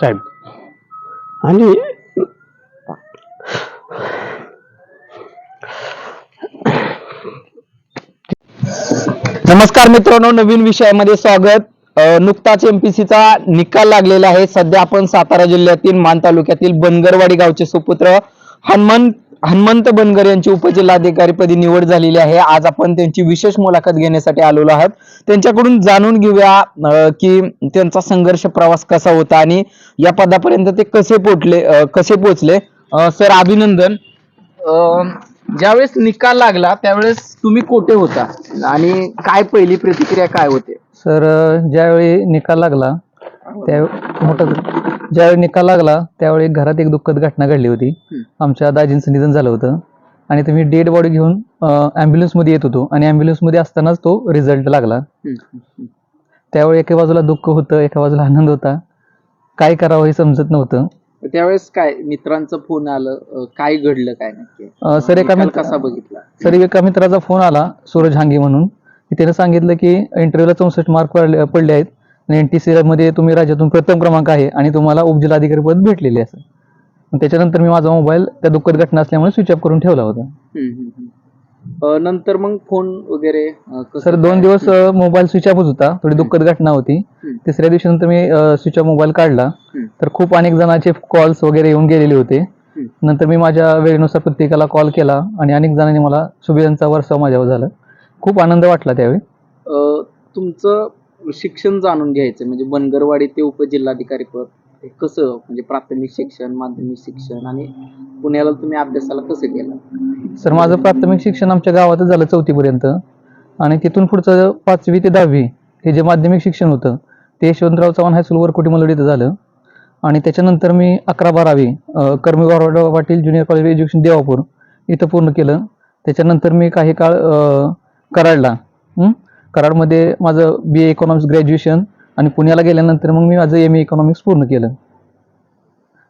साहेब. आणि नमस्कार मित्रांनो नवीन विषयामध्ये स्वागत. नुकताच एमपीसीचा निकाल लागलेला आहे. सध्या आपण सातारा जिल्ह्यातील मान तालुक्यातील बनगरवाडी गावचे सुपुत्र हनुमंत हनुमंत बनगर यांची उपजिल्हाधिकारीपदी निवड झालेली आहे. आज आपण त्यांची विशेष मुलाखत घेण्यासाठी आलेलो आहोत. त्यांच्याकडून जाणून घेऊया की त्यांचा संघर्ष प्रवास कसा होता आणि या पदापर्यंत ते कसे पोटले कसे पोचले? सर अभिनंदन. ज्यावेळेस निकाल लागला त्यावेळेस तुम्ही कोठे होता? आणि काय पहिली प्रतिक्रिया काय होते? सर ज्यावेळी निकाल लागला त्या मोठा ज्यावेळी निकाल लागला त्यावेळी घरात एक दुःखद घटना घडली होती. आमच्या दाजींचं निधन झालं होतं. आणि तुम्ही डेड बॉडी घेऊन ॲम्ब्युलन्समध्ये येत होतो. आणि ॲम्ब्युलन्समध्ये असतानाच तो रिझल्ट लागला. त्यावेळी एका बाजूला दुःख होतं एका बाजूला आनंद होता. काय करावं हे समजत नव्हतं. त्यावेळेस काय मित्रांचं फोन आलं काय घडलं काय नक्की? सर एका कसा बघितला? सर एका मित्राचा फोन आला सूरज हांगे म्हणून. त्यानं सांगितलं की इंटरव्ह्यूला चौसष्ट मार्क पडले आहेत. आणि एन टी सी मध्ये तुम्ही राज्यातून प्रथम क्रमांक आहे आणि तुम्हाला उपजिल्हाधिकारी पद भेटलेले आहे असं. मग त्याच्यानंतर मी माझा मोबाईल त्या दुःखद घटना असल्यामुळे स्विच ऑफ करून ठेवला होता. नंतर मग फोन वगैरे सर दोन? दिवस मोबाईल स्विच ऑफच होता थोडी दुःखद घटना होती. तिसऱ्या दिवशी नंतर मी स्विच ऑफ मोबाईल काढला. तर खूप अनेक जणांचे कॉल्स वगैरे येऊन गेलेले होते. नंतर मी माझ्या वेळेनुसार प्रत्येकाला कॉल केला आणि अनेक जणांनी मला शुभेच्छांचा वर्षाव माझ्यावर झाला. खूप आनंद वाटला त्यावेळी. तुमचं शिक्षण जाणून घ्यायचं म्हणजे बनगरवाडी ते उपजिल्हाधिकारी पद हे कसं म्हणजे प्राथमिक शिक्षण माध्यमिक शिक्षण आणि पुण्याला तुम्ही अभ्यासाला कसं गेला? सर माझं प्राथमिक शिक्षण आमच्या गावातच झालं चौथीपर्यंत. आणि तिथून पुढचं पाचवी ते दहावी हे जे माध्यमिक शिक्षण होतं ते यशवंतराव चव्हाण हायस्कूल वरकोटी मलवडी इथं झालं. आणि त्याच्यानंतर मी अकरा बारावी कर्मी Baroda Patil junior college education Devapur इथं पूर्ण केलं. त्याच्यानंतर मी काही काळ कराडला. कराडमध्ये माझं बी ए इकॉनॉमिक्स ग्रॅज्युएशन आणि पुण्याला गेल्यानंतर मग मी माझं एम ए इकॉनॉमिक्स पूर्ण केलं.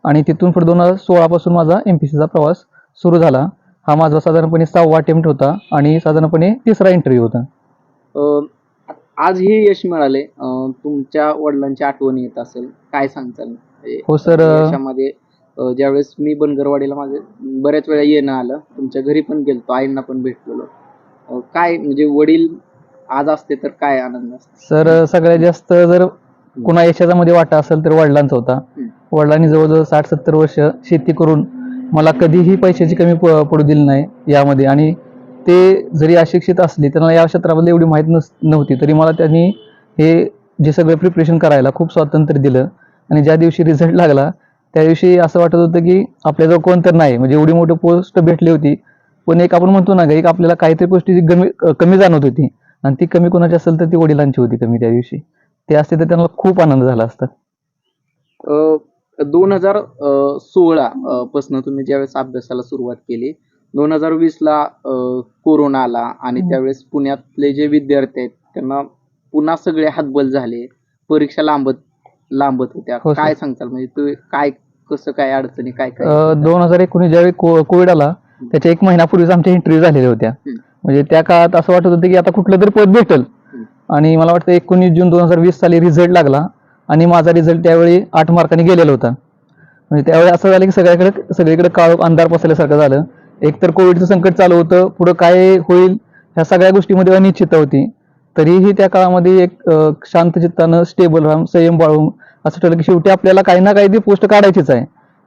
आणि तिथून पुढे दोन हजार सोळापासून माझा एम पी सीचा प्रवास सुरू झाला. हा माझा साधारणपणे सहावा अटेम्प्ट होता आणि साधारणपणे तिसरा इंटरव्ह्यू होता. आज हे यश मिळाले. तुमच्या वडिलांची आठवण येत असेल काय सांगताल? म्हणजे हो सर यशामध्ये अ, ज्यावेळेस मी बनगरवाडीला माझे बऱ्याच वेळा येणं आलं तुमच्या घरी पण गेलतो आईंना पण भेटलेलो. काय म्हणजे वडील आज असते तर काय आनंद असतो? सर सगळ्यात जास्त जर कुणा यशाचा मध्ये वाटा असेल तर वडिलांचा होता. वडिलांनी जवळजवळ साठ सत्तर वर्ष शेती करून मला कधीही पैशाची कमी पडू दिली नाही यामध्ये. आणि ते जरी अशिक्षित असले त्यांना या क्षेत्राबद्दल एवढी माहीत नस नव्हती तरी मला त्यांनी हे जे सगळं प्रिपरेशन करायला खूप स्वातंत्र्य दिलं. आणि ज्या दिवशी रिझल्ट लागला त्या दिवशी असं वाटत होतं की आपल्याजवळ कोण तर नाही. म्हणजे एवढी मोठी पोस्ट भेटली होती. पण एक आपण म्हणतो ना एक आपल्याला काहीतरी गोष्टीची कमी कमी जाणवत होती. आणि ती कमी कोणाची असेल तर ती वडिलांची होती कमी त्या दिवशी ते असते तर त्यांना खूप आनंद झाला असता दोन हजार सोळा पासून तुम्ही ज्यावेळेस अभ्यासाला सुरुवात केली दोन हजार वीस ला कोरोना आला आणि. त्यावेळेस पुण्यातले जे विद्यार्थी आहेत त्यांना पुन्हा सगळे हातबल झाले परीक्षा लांबत लांबत होत्या हो. काय सांगताल म्हणजे तू काय कसं काय अडचणी काय काय दोन हजार एकोणीस ज्यावेळी कोविड आला त्याच्या एक महिन्यापूर्वीच आमच्या इंटरव्ह्यू झालेल्या होत्या. म्हणजे त्या काळात असं वाटत होतं की आता कुठलं तरी पद भेटल. आणि मला वाटतं एकोणीस जून दोन हजार वीस साली रिझल्ट लागला आणि माझा रिझल्ट त्यावेळी आठ मार्कांनी गेलेला होता. म्हणजे त्यावेळी असं झालं की सगळ्याकडे सगळीकडे काळ अंधार पसरल्यासारखं झालं. एक तर कोविडचं संकट चालू होतं पुढं काय होईल ह्या सगळ्या गोष्टीमध्ये अनिश्चितता होती. तरीही त्या काळामध्ये एक शांत चित्तानं स्टेबल राहून संयम बाळगून असं ठरलं की शेवटी आपल्याला काही ना काही ती पोस्ट काढायचीच आहे.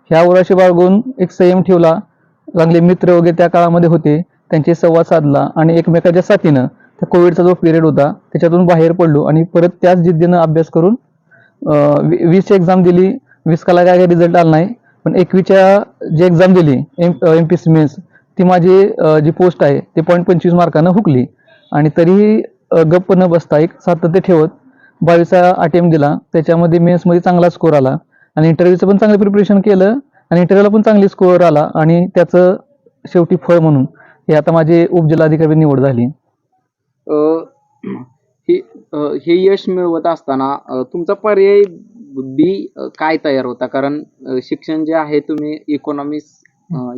ह्या ओराशी बाळगून एक संयम ठेवला. चांगले मित्र वगैरे त्या काळामध्ये होते. त्यांचे संवाद साधला आणि एकमेकाच्या साथीनं त्या कोविडचा जो पिरियड होता त्याच्यातून बाहेर पडलो आणि परत त्याच जिद्दीनं अभ्यास करून वी- वीसची एक्झाम दिली. वीस काला काय रिझल्ट आला नाही. पण एकवीसच्या जी एक्झाम दिली M M P C mains ती माझी जी पोस्ट आहे ते पॉईंट पंचवीस मार्कानं हुकली. आणि तरीही गप्प न बसता एक सातत्य ठेवत बावीसचा अटेम्प्ट दिला. त्याच्यामध्ये मेन्समध्ये चांगला स्कोर आला. आणि इंटरव्ह्यूचं पण चांगलं प्रिपरेशन केलं. आणि इंटरव्ह्यूला पण चांगली स्कोअर आला. आणि त्याचं शेवटी फळ म्हणून हे आता माझी उपजिल्हाधिकारी निवड झाली. हे हे यश मिळवत असताना तुमचा पर्याय बी काय तयार होता? कारण शिक्षण जे आहे तुम्ही इकॉनॉमिक्स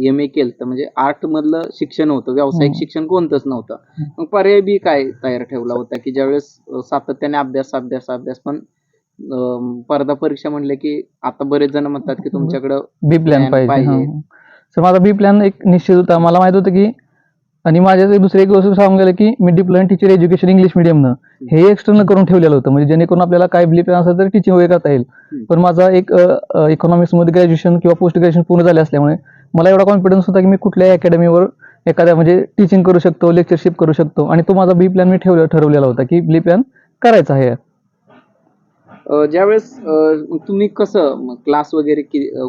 एम ए केलं तर म्हणजे आर्ट मधलं शिक्षण होतं. व्यावसायिक हम्म. शिक्षण कोणतंच नव्हतं. मग पर्याय बी काय तयार ठेवला होता? की ज्यावेळेस सातत्याने अभ्यास अभ्यास अभ्यास पण स्पर्धा परीक्षा म्हणले की आता बरेच जण म्हणतात की तुमच्याकडं बी प्लॅन पाहिजे. हा. माझा बी प्लॅन एक निश्चित होता. मला माहीत होतं की आणि माझ्या दुसरी एक गोष्ट सांगून गेलं की मी डिप्लोमा टीचर एज्युकेशन इंग्लिश मिडियमनं हे एक्सटर्नल करून ठेवलेलं होतं. म्हणजे जेणेकरून आपल्याला काय बी प्लॅन असेल तर टीचिंग वगैरे करता येईल. पण माझा एक इकॉनॉमिक्समध्ये ग्रॅज्युएशन किंवा पोस्ट ग्रॅज्युएशन पूर्ण झाले असल्यामुळे मला एवढा कॉन्फिडन्स होता की मी कुठल्याही अकॅडमीवर एखाद्या म्हणजे टीचिंग करू शकतो लेक्चरशिप करू शकतो. आणि तो माझा बी प्लॅन मी ठेवले ठरवलेला होता की बी प्लॅन करायचा आहे. ज्यावेळेस तुम्ही कसं क्लास वगैरे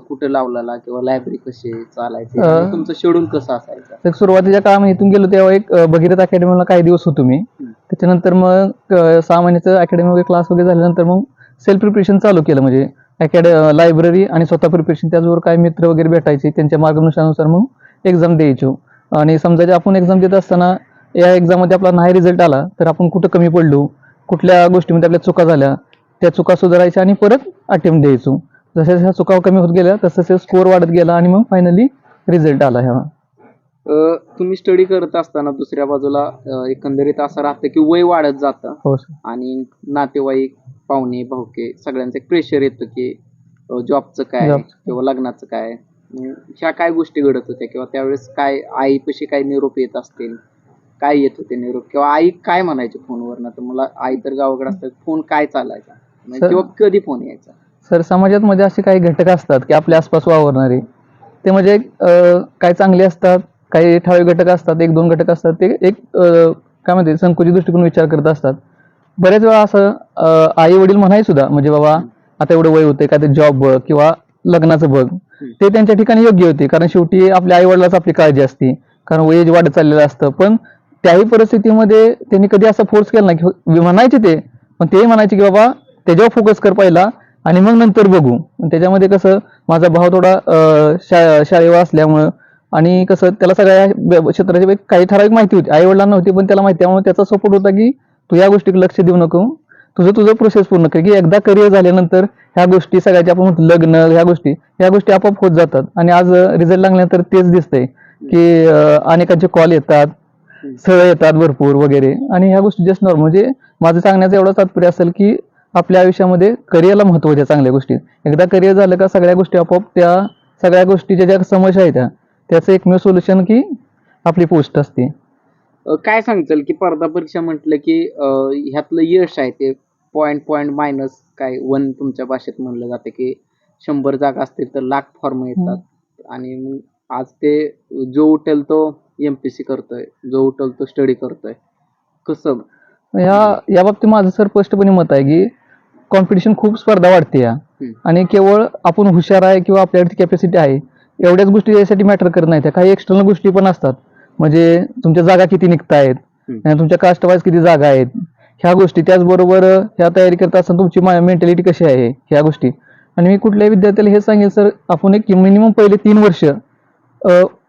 कुठं लावलेला किंवा लायब्ररी कशी चालायची? आणि तुमचं शेड्यूल कसं असायचं? तर सुरुवातीच्या काळामध्ये इथून गेलो तेव्हा एक भगीरथ अकॅडमीला काही दिवस होतो मी. त्याच्यानंतर मग सहा महिन्याचं अकॅडमी वगैरे क्लास वगैरे झाल्यानंतर मग सेल्फ प्रिपरेशन चालू केलं. म्हणजे अकॅड लायब्ररी आणि स्वतः प्रिपरेशन त्याचबरोबर काही मित्र वगैरे भेटायचे त्यांच्या मार्गदर्शनानुसार मग एक्झाम द्यायचो. आणि समजा जे आपण एक्झाम देत असताना या एक्झाममध्ये आपला नाही रिझल्ट आला तर आपण कुठं कमी पडलो? कुठल्या गोष्टीमध्ये आपल्या चुका झाल्या? त्या चुका सुधारायच्या आणि परत अटेम्प्ट द्यायचो. जशा जशा चुका कमी होत गेल्या तसं तसं स्कोअर वाढत गेला आणि मग फायनली रिझल्ट आला ह्या तुम्ही स्टडी करत असताना दुसऱ्या बाजूला एकंदरीत असं राहतं की वय वाढत जातं. हो आणि नातेवाईक पाहुणे भाऊके सगळ्यांचं प्रेशर येतं की जॉबचं काय. किंवा लग्नाचं काय. ह्या काय गोष्टी घडत होत्या? किंवा त्यावेळेस काय आईपाशी काय निरोप येत असतील? काय येत होते निरोप? किंवा आई काय म्हणायची फोनवरनं? तर मला आई तर गावाकडे असतात फोन काय चालायचा? म्हणजे किंवा कधी फोन यायचा? सर समाजात मध्ये असे काही घटक असतात की आपल्या आसपास वावरणारे ते म्हणजे काही चांगले असतात काही ठराविक घटक असतात एक दोन घटक असतात ते एक काय म्हणते संकुचित दृष्टिकोन विचार करत असतात. बरेच वेळा असं आई वडील म्हणाय सुद्धा म्हणजे बाबा आता एवढं वय होते का ते जॉब बघ किंवा लग्नाचं बघ ते त्यांच्या ठिकाणी योग्य होते कारण शेवटी आपल्या आई वडिलाच आपली काळजी असते कारण वय वाढत चाललेलं असतं. पण त्याही परिस्थितीमध्ये त्यांनी कधी असं फोर्स केला नाही की म्हणायचे ते पण ते म्हणायचे की बाबा त्याच्यावर फोकस कर पहिला आणि मग नंतर बघू. पण त्याच्यामध्ये कसं माझा भाव थोडा शा शाळेवर असल्यामुळं आणि कसं त्याला सगळ्या क्षेत्राची काही ठराविक माहिती होती. आई वडिलांना होती पण त्याला माहिती त्यामुळे त्याचा सपोर्ट होता की तू या गोष्टीकडे लक्ष देऊ नको. तुझं तुझं प्रोसेस पूर्ण कर की एकदा करिअर झाल्यानंतर ह्या गोष्टी सगळ्याच्या आपण म्हणतो लग्न ह्या गोष्टी ह्या गोष्टी आपोआप होत जातात. आणि आज रिझल्ट लागल्यानंतर तेच दिसतंय की अनेकांचे कॉल येतात स्थळं येतात भरपूर वगैरे. आणि ह्या गोष्टी जस्ट नॉर्मल म्हणजे माझं सांगण्याचं एवढं तात्पर्य असेल की आपल्या आयुष्यामध्ये करिअरला महत्त्व द्या चांगल्या गोष्टी एकदा करिअर झालं का सगळ्या गोष्टी आपोआप त्या सगळ्या गोष्टीच्या ज्या समस्या आहेत त्या त्याचं एकमेव सोल्युशन की आपली पोस्ट असते. काय सांगताल की स्पर्धा परीक्षा म्हटलं की ह्यातलं यश आहे ते पॉईंट पॉईंट मायनस काय वन तुमच्या भाषेत म्हणलं जातं की शंभर जागा असतील तर लाख फॉर्म येतात. आणि मग आज ते जो उठेल तो एम पी सी करतोय जो उठेल तो स्टडी करतोय कसं? ह्या या बाबतीत माझं सर स्पष्टपणे मत आहे की कॉम्पिटिशन खूप स्पर्धा वाढते या. आणि केवळ आपण हुशार आहे किंवा आपल्याकडे कॅपॅसिटी आहे एवढ्याच गोष्टी यासाठी मॅटर करत नाहीत. त्या काही एक्सटर्नल गोष्टी पण असतात. म्हणजे तुमच्या जागा किती निघतायत तुमच्या कास्ट वाईज किती जागा आहेत. ह्या गोष्टी त्याचबरोबर ह्या तयारी करत असताना तुमची मेंटॅलिटी कशी आहे ह्या गोष्टी. आणि मी कुठल्याही विद्यार्थ्याला हे सांगेल सर आपण एक मिनिमम पहिले तीन वर्ष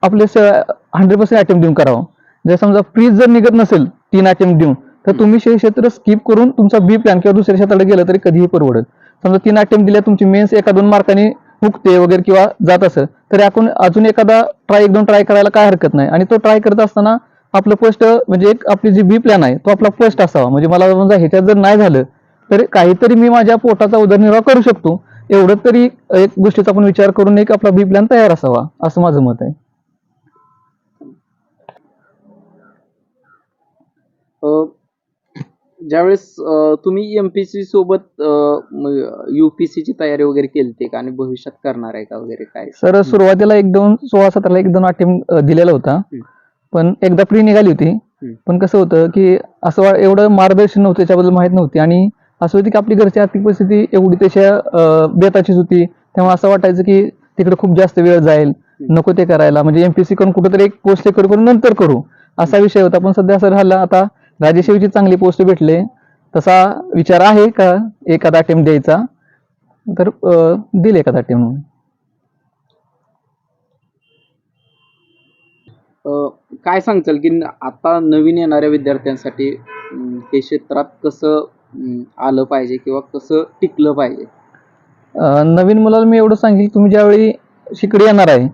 आपले हंड्रेड पर्सेंट अटेम्प्ट देऊन करावं. जर समजा फ्रीज जर निघत नसेल तीन अटेम्प्ट देऊन तर तुम्ही क्षेत्र स्किप करून तुमचा बी प्लॅन किंवा दुसऱ्या क्षेत्राकडे गेलं तरी कधीही परवडेल समजा तीन अटेम्प्ट दिल्या तुमची मेन्स एका दोन मार्काने हुकते वगैरे किंवा जात असेल तर आपण अजून एखादा ट्राय एक दोन ट्राय करायला काय हरकत नाही. आणि तो ट्राय करत असताना आपलं फर्स्ट म्हणजे एक आपली जी बी प्लॅन आहे तो आपला फर्स्ट असावा. म्हणजे मला समजा ह्याच्यात जर नाही झालं तर काहीतरी मी माझ्या पोटाचा उदरनिर्वाह करू शकतो. एवढं तरी एक गोष्टीचा आपण विचार करून एक आपला बी प्लॅन तयार असावा असं माझं मत आहे. अं, ज्यावेळेस तुम्ही एम पी सी सोबत यू पी ची तयारी वगैरे केली का? आणि भविष्यात करणार आहे का वगैरे काय? सर सुरुवातीला एक दोन सोळा सतराला एक दोन अटेम्प्ट दिलेला होता. पण एकदा प्री निघाली होती. पण कसं होतं की असं एवढं मार्गदर्शन नव्हतं त्याच्याबद्दल माहीत नव्हती. आणि असं होती की आपली घरची आर्थिक परिस्थिती एवढी त्याच्या बेताचीच होती. त्यामुळे असं वाटायचं की तिकडे खूप जास्त वेळ जाईल. नको ते करायला. म्हणजे एमपीसी करून कुठेतरी एक पोस्ट करू करून नंतर करू. असा विषय होता. पण सध्या असं राहिला. आता राजेशाहीची चांगली पोस्ट भेटले. तसा विचार आहे का एखादा अटेम्प्ट द्यायचा? तर दिल एखादा अटेम्प्ट अं, काय सांगताल की आता नवीन येणाऱ्या विद्यार्थ्यांसाठी हे क्षेत्रात कसं आलं पाहिजे किंवा कसं टिकलं पाहिजे? नवीन मुलाला मी एवढं सांगेल तुम्ही ज्यावेळी शिकडे येणार आहे.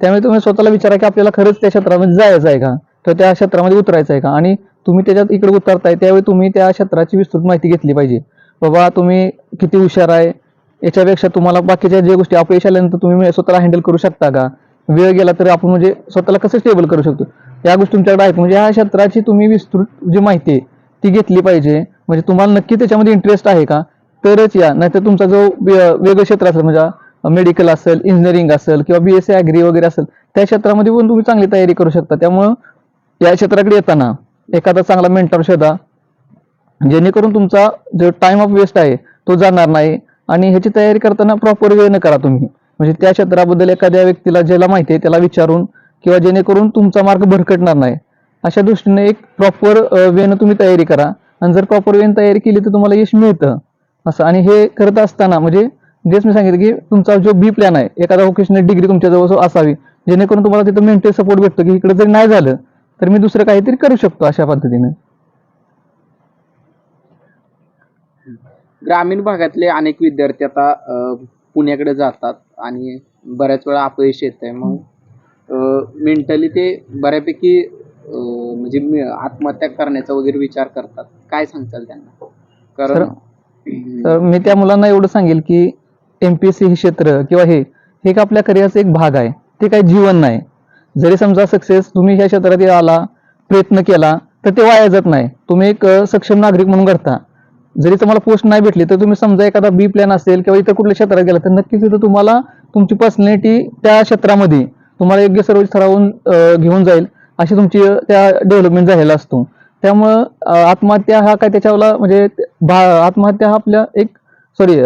त्यामुळे तुम्ही स्वतःला विचारा की आपल्याला खरंच त्या क्षेत्रामध्ये जायचं आहे का? तर त्या क्षेत्रामध्ये उतरायचं आहे का? आणि तुम्ही त्याच्यात इकडे उतरताय त्यावेळी तुम्ही त्या क्षेत्राची विस्तृत माहिती घेतली पाहिजे. बाबा तुम्ही किती हुशार आहे याच्यापेक्षा तुम्हाला बाकीच्या ज्या गोष्टी अपयश आल्यानंतर तुम्ही म्हणजे स्वतःला हँडल करू शकता का? वेळ गेला तर आपण म्हणजे स्वतःला कसं स्टेबल करू शकतो? या गोष्टी तुमच्याकडे आहेत. म्हणजे ह्या क्षेत्राची तुम्ही विस्तृत जी माहिती आहे ती घेतली पाहिजे. म्हणजे तुम्हाला नक्की त्याच्यामध्ये इंटरेस्ट आहे का? तरच या. नाहीतर तुमचा जो वेगळं क्षेत्र असेल म्हणजे मेडिकल असेल इंजिनिअरिंग असेल किंवा बी एस सी ॲग्री वगैरे असेल त्या क्षेत्रामध्ये पण तुम्ही चांगली तयारी करू शकता. त्यामुळं या क्षेत्राकडे येताना एखादा चांगला मेंटर शोधा जेणेकरून तुमचा जो टाइम ऑफ वेस्ट आहे तो जाणार नाही. आणि ह्याची तयारी करताना प्रॉपर वेळेनं करा तुम्ही. म्हणजे त्या क्षेत्राबद्दल एखाद्या व्यक्तीला ज्याला माहिती आहे त्याला विचारून किंवा जेणेकरून तुमचा मार्ग भरकटणार नाही. अशा दृष्टीने एक प्रॉपर वेनं तुम्ही तयारी करा. आणि जर प्रॉपर वेन तयारी केली तर तुम्हाला यश मिळतं. असं. आणि हे करत असताना म्हणजे जेच मी सांगितलं की तुमचा जो बी प्लॅन आहे एखादा वोकेशनल डिग्री तुमच्या जवळ असावी. जेणेकरून तुम्हाला तिथं मेंटल सपोर्ट भेटतो की इकडे जरी नाही झालं तर मी दुसरं काहीतरी करू शकतो अशा पद्धतीने. ग्रामीण भागातले अनेक विद्यार्थी आता अ, पुण्याकडे जातात आणि बऱ्याच वेळा अपयश येत आहे. मग मेंटली ते बऱ्यापैकी अ, म्हणजे मी- आत्महत्या करण्याचा वगैरे विचार करतात. काय सांगताल त्यांना? कारण तर मी त्या मुलांना एवढं सांगेल की एमपीएससी हे क्षेत्र किंवा हे हे एक आपल्या करिअरचा एक भाग आहे. ते काही जीवन नाही. जरी समजा सक्सेस तुम्ही ह्या क्षेत्रात आला प्रयत्न केला तर ते वाया जात नाही. तुम्ही एक सक्षम नागरिक म्हणून घडता. जरी तुम्हाला पोस्ट नाही भेटली तर तुम्ही समजा एखादा बी प्लॅन असेल किंवा इतर कुठल्या क्षेत्रात गेला तर नक्कीच तिथं तुम्हाला तुमची पर्सनॅलिटी त्या क्षेत्रामध्ये तुम्हाला योग्य सर्व ठरवून घेऊन जाईल अशी तुमची त्या डेव्हलपमेंट झालेला असतो. त्यामुळं आत्महत्या हा काय त्याच्यावाला म्हणजे भा- आत्महत्या हा आपल्या एक सॉरी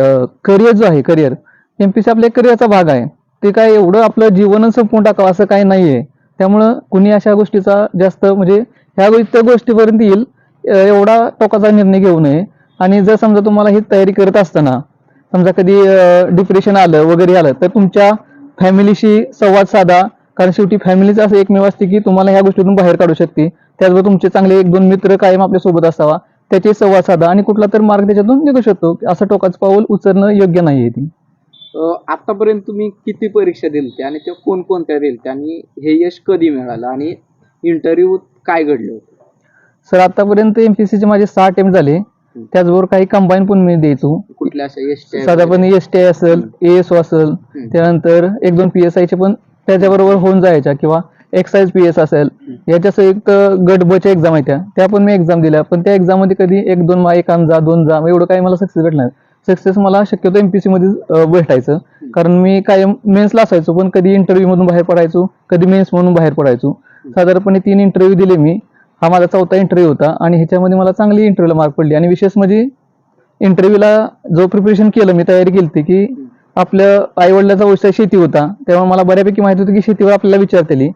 करिअर जो आहे करिअर एमपीसी आपल्या करिअरचा भाग आहे. ते काय एवढं आपलं जीवनच संपवून टाकावं असं काही नाहीये. त्यामुळं कुणी अशा गोष्टीचा जास्त म्हणजे ह्या गोष्टी त्या गोष्टीपर्यंत येईल एवढा टोकाचा निर्णय घेऊ नये. आणि जर समजा तुम्हाला ही तयारी करत असताना समजा कधी डिप्रेशन आलं वगैरे आलं तर तुमच्या फॅमिलीशी संवाद साधा. कारण शेवटी फॅमिलीच असं एकमेव असते की तुम्हाला ह्या गोष्टीतून बाहेर काढू शकते. त्याचबरोबर तुमचे चांगले एक दोन मित्र कायम आपल्यासोबत असावा. त्याचे संवाद साधा आणि कुठला तर मार्ग त्याच्यातून निघू शकतो. असं टोकाचं पाऊल उचलणं योग्य नाहीये ती. आतापर्यंत तुम्ही किती परीक्षा दिलत्या आणि त्या कोणकोणत्या दिलत्या आणि हे यश कधी मिळालं आणि इंटरव्ह्यू काय घडलं सर आतापर्यंत एमपीसीचे माझे सहा अटेम्प्ट झाले. त्याचबरोबर काही कंबाईन पण मी द्यायचो कुठल्या साधारण एस टी असेल एएसओ असेल त्यानंतर एक दोन पी एस आयचे पण त्याच्याबरोबर होऊन जायच्या किंवा एक्साइज पी एस असेल. याच्या संयुक्त गट बच्या एक्झाम आहेत त्या. त्या पण मी एक्झाम दिल्या. पण त्या एक्झाममध्ये कधी एक दोन मा- एक जा दोन जा एवढं काही मला सक्सेस भेटणार सक्सेस मला शक्यतो एमपीसी मध्ये अं, भेटायचं. कारण मी कायम मेन्सला असायचो पण कधी इंटरव्ह्यू मधून बाहेर पडायचो कधी मेन्स म्हणून बाहेर पडायचो. साधारणपणे तीन इंटरव्ह्यू दिले मी. हा माझा चौथा इंटरव्ह्यू होता आणि ह्याच्यामध्ये मला चांगली इंटरव्ह्यूला मार्क पडली. आणि विशेष म्हणजे इंटरव्ह्यूला जो प्रिपरेशन केलं मी तयारी केली होती की आपल्या आईवडिलाचा व्यवसाय शेती होता. तेव्हा मला बऱ्यापैकी माहिती होती की शेतीवर आपल्याला विचारतेली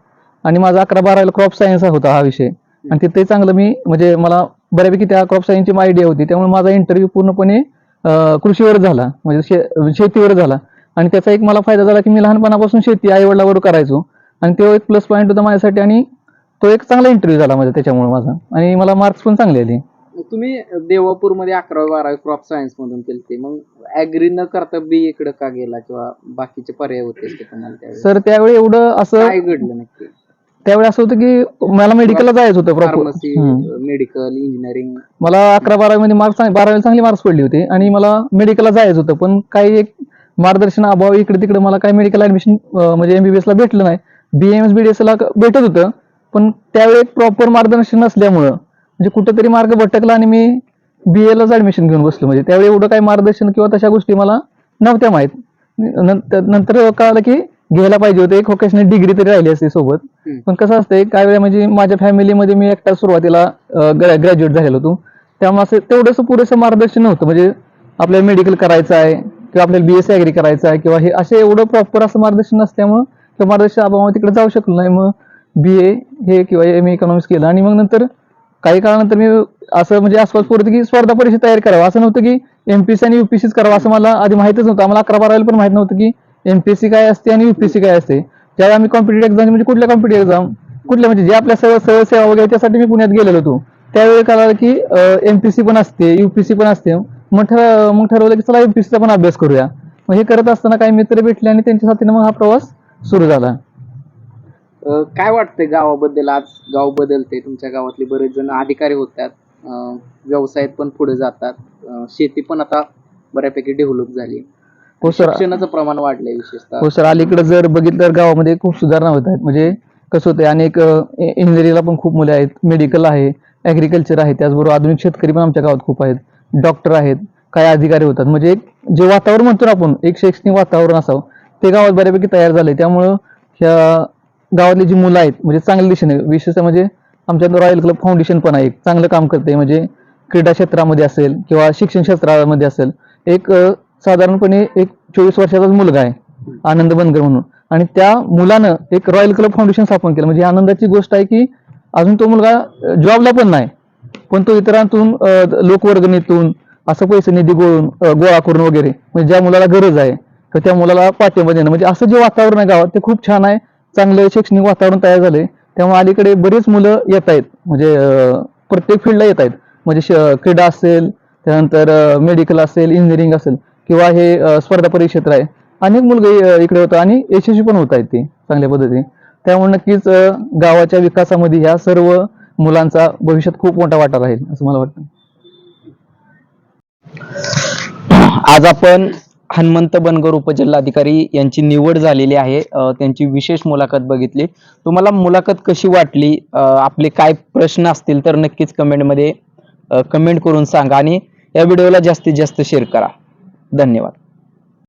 आणि माझा अकरा बारावीला क्रॉप सायन्स होता हा विषय. आणि तिथे चांगलं मी म्हणजे मला बऱ्यापैकी त्या क्रॉप सायन्सची आयडिया होती. त्यामुळे माझा इंटरव्ह्यू पूर्णपणे कृषीवर झाला. म्हणजे शे- शेतीवर झाला. आणि त्याचा एक मला फायदा झाला की मी लहानपणापासून शेती आई वडिलांवर करायचो. आणि तो एक प्लस पॉईंट होता माझ्यासाठी आणि तो एक चांगला इंटरव्ह्यू झाला माझा त्याच्यामुळे माझा. आणि मला मार्क्स पण चांगले आले. तुम्ही देवापूरमध्ये अकरावी बारावी क्रॉप सायन्स मधून केलते. मग ऍग्री न करता बी इकडे का गेला? किंवा बाकीचे पर्याय होते सर त्यावेळी? एवढं असं घडलं नक्की? त्यावेळी असं होतं की मला मेडिकलला जायचं होतं प्रॉपर फार्मसी मेडिकल इंजिनिअरिंग मला अकरा बारावी मध्ये मार्क्स बारावीला चांगली मार्क्स पडली होते आणि मला मेडिकलला जायचं होतं. पण काही एक मार्गदर्शन अभाव इकडे तिकडे मला काही मेडिकल ऍडमिशन म्हणजे एमबीबीएस ला भेटलं नाही. बीएमएस बीडीएस ला भेटत होतं. पण त्यावेळी एक प्रॉपर मार्गदर्शन नसल्यामुळं म्हणजे कुठेतरी मार्ग भटकला आणि मी बीए लाच ऍडमिशन घेऊन बसलो. म्हणजे त्यावेळी एवढं काही मार्गदर्शन किंवा तशा गोष्टी मला नव्हत्या माहीत. नंतर नंतर कळालं की घ्यायला पाहिजे होते. एक व्होकेशनल डिग्री तरी राहिली असते सोबत. पण कसं असतंय काय वेळा म्हणजे माझ्या फॅमिलीमध्ये मी एकटा सुरुवातीला ग्रॅज्युएट झालेलो होतो. त्यामुळे असं तेवढंसं पुरेसं मार्गदर्शन नव्हतं. म्हणजे आपल्याला मेडिकल करायचं आहे किंवा आपल्याला बीएससी ऍग्री करायचं आहे किंवा हे असे एवढं प्रॉपर असं मार्गदर्शन नसल्यामुळं किंवा मार्गदर्शन अभावामुळे तिकडे जाऊ शकलो नाही. मग बी ए हे किंवा एम ए इकॉनॉमिक्स केलं. आणि मग नंतर काही काळानंतर मी असं म्हणजे आसपास पुरत की स्पर्धा परीक्षा तयार करावं. असं नव्हतं की एमपीसी आणि युपीसीच करावं असं मला आधी माहितच नव्हतं. आम्हाला अकरा बारावीला पण माहीत नव्हतं की एमपीएससी काय असते आणि युपीएससी काय असते? ज्यावेळी आम्ही कॉम्पिटेटिव्ह एक्झाम म्हणजे कुठल्या कॉम्पिटेटिव्ह एक्झाम कुठल्या म्हणजे जे आपल्या सर्व सर्व सेवा वगैरे त्यासाठी मी पुण्यात गेलेलो होतो. त्यावेळी कळालं की एमपीसी पण असते युपीसी पण असते. मग ठर- मग ठरवलं की चला एमपीसीचा पण अभ्यास करूया. मग हे करत असताना काही मित्र भेटले आणि त्यांच्या साथीने मग हा प्रवास सुरू झाला. काय वाटतंय गावाबद्दल? आज गाव बदलते तुमच्या गावातले बरेच जण अधिकारी होतात. व्यवसायात पण पुढे जातात. शेती पण आता बऱ्यापैकी डेव्हलप झाली. हो सर शिक्षणाचं प्रमाण वाढलंय विशेषतः. हो सर अलीकडे जर बघितलं तर गावामध्ये खूप सुधारणा होत आहेत. म्हणजे कसं होतंय अनेक इंजिनिअरिंगला पण खूप मुले आहेत. मेडिकल आहे ॲग्रिकल्चर आहे त्याचबरोबर आधुनिक शेतकरी पण आमच्या गावात खूप आहेत. डॉक्टर आहेत काही अधिकारी होतात. म्हणजे एक जे वातावरण म्हणतो ना आपण एक शैक्षणिक वातावरण असावं ते गावात बऱ्यापैकी तयार झालंय. त्यामुळं ह्या गावातली जी मुलं आहेत म्हणजे चांगल्या दिशेने विशेषतः म्हणजे आमच्या रॉयल क्लब फाउंडेशन पण आहे. चांगलं काम करते म्हणजे क्रीडा क्षेत्रामध्ये असेल किंवा शिक्षण क्षेत्रामध्ये असेल. एक साधारणपणे एक चोवीस वर्षाचाच मुलगा आहे आनंद बनकर म्हणून. आणि त्या मुलानं एक रॉयल क्लब फाउंडेशन स्थापन केलं. म्हणजे आनंदाची गोष्ट आहे की अजून तो मुलगा जॉबला पण नाही. पण तो इतरांतून लोकवर्गणीतून असं पैसे निधी गोळून गोळा करून वगैरे म्हणजे ज्या मुलाला गरज आहे तर त्या मुलाला पाठिंबा देणं. म्हणजे असं जे वातावरण आहे गावात ते खूप छान आहे. चांगलं शैक्षणिक वातावरण तयार झालंय. त्यामुळे अलीकडे बरीच मुलं येत आहेत. म्हणजे प्रत्येक फील्डला येत आहेत. म्हणजे श- क्रीडा असेल त्यानंतर मेडिकल असेल इंजिनिअरिंग असेल. किंवा हे स्पर्धा परीक्षेत्र आहे. अनेक मुलगे इकडे होतात आणि यशस्वी पण होत आहेत ते चांगल्या पद्धतीने. त्यामुळे नक्कीच गावाच्या विकासामध्ये ह्या सर्व मुलांचा भविष्यात खूप मोठा वाटा राहील असं मला वाटतं. आज आपण हनुमंत बनगर उपजिल्हाधिकारी यांची निवड झालेली आहे. त्यांची विशेष मुलाखत बघितली. तुम्हाला मुलाखत कशी वाटली? आपले काय प्रश्न असतील तर नक्कीच कमेंटमध्ये कमेंट करून सांगा आणि या व्हिडिओला जास्तीत जास्त शेअर करा. धन्यवाद.